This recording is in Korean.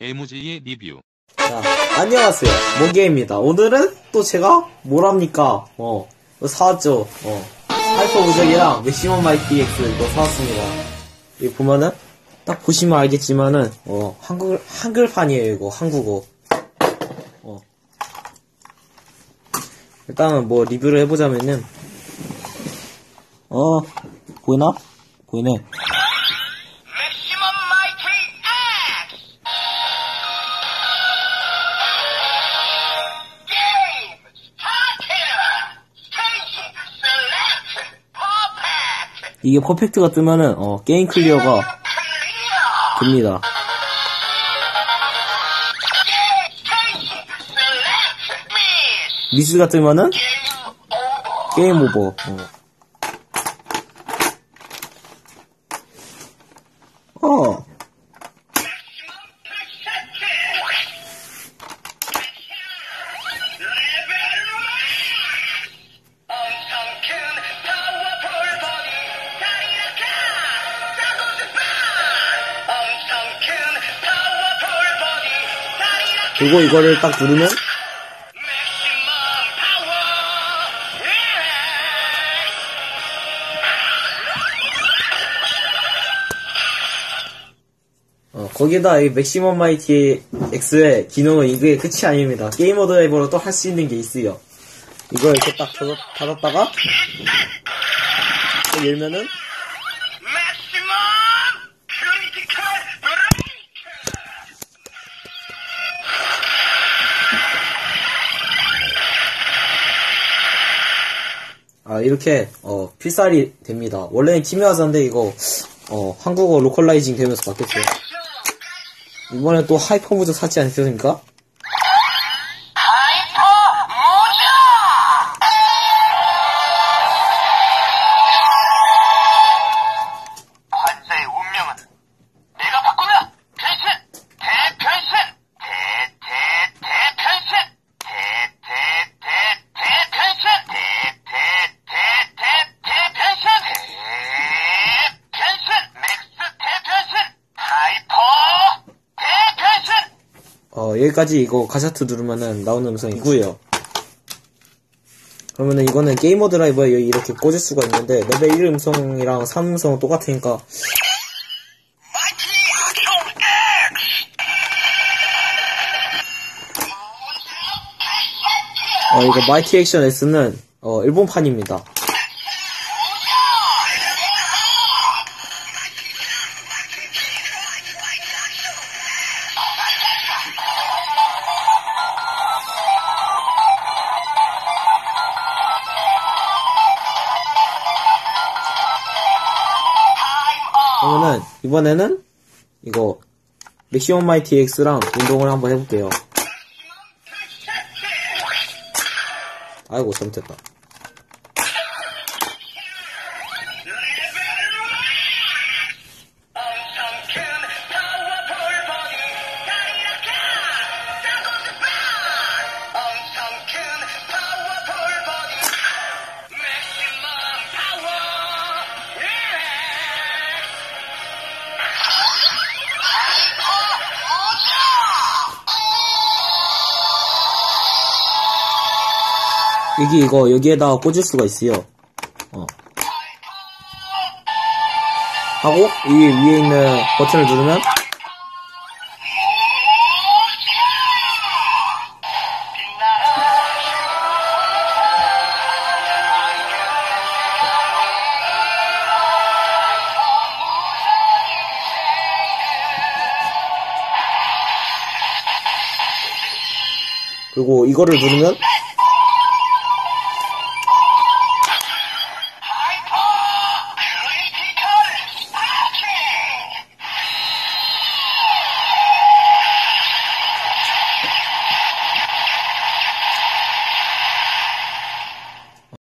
애무지의 리뷰. 자, 안녕하세요. 모게입니다. 오늘은 또 제가 뭘 합니까? 어, 이거 사왔죠. 어, 하이퍼 무적이랑 맥시멈 마이티 X 이거 사왔습니다. 여기 보면은, 딱 보시면 알겠지만은, 어, 한글, 한글판이에요, 이거, 한국어. 어. 일단은 뭐 리뷰를 해보자면은, 어, 보이나? 보이네. 이게 퍼펙트가 뜨면은, 어, 게임 클리어가! 됩니다. 미스가 뜨면은! 게임 오버. 어. 어. 그리고 이거를 딱 누르면, 어, 거기다 이 맥시멈 마이티 X의 기능은 이게 끝이 아닙니다. 게이머 드라이버로 또 할 수 있는 게 있어요. 이걸 이렇게 딱 닫- 닫았다가, 또 열면은, 아, 이렇게, 어, 필살이 됩니다. 원래는 키미화자인데 이거, 어, 한국어 로컬라이징 되면서 바뀌었어요. 이번에 또 하이퍼 무적 사지 않습니까? 어, 여기까지 이거 가샤트 누르면은 나오는 음성이 이구예요. 그러면은 이거는 게이머 드라이버에 이렇게 꽂을 수가 있는데, 레벨 1 음성이랑 3 음성은 똑같으니까, 어, 이거 마이티 액션 S는, 어, 일본판입니다. 그러면은, 이번에는, 이거, 맥시멈 마이티 X랑 운동을 한번 해볼게요. 아이고, 잘못했다. 여기 이거, 여기에다가 꽂을 수가 있어요. 어. 하고, 이 위에 있는 버튼을 누르면, 그리고 이거를 누르면,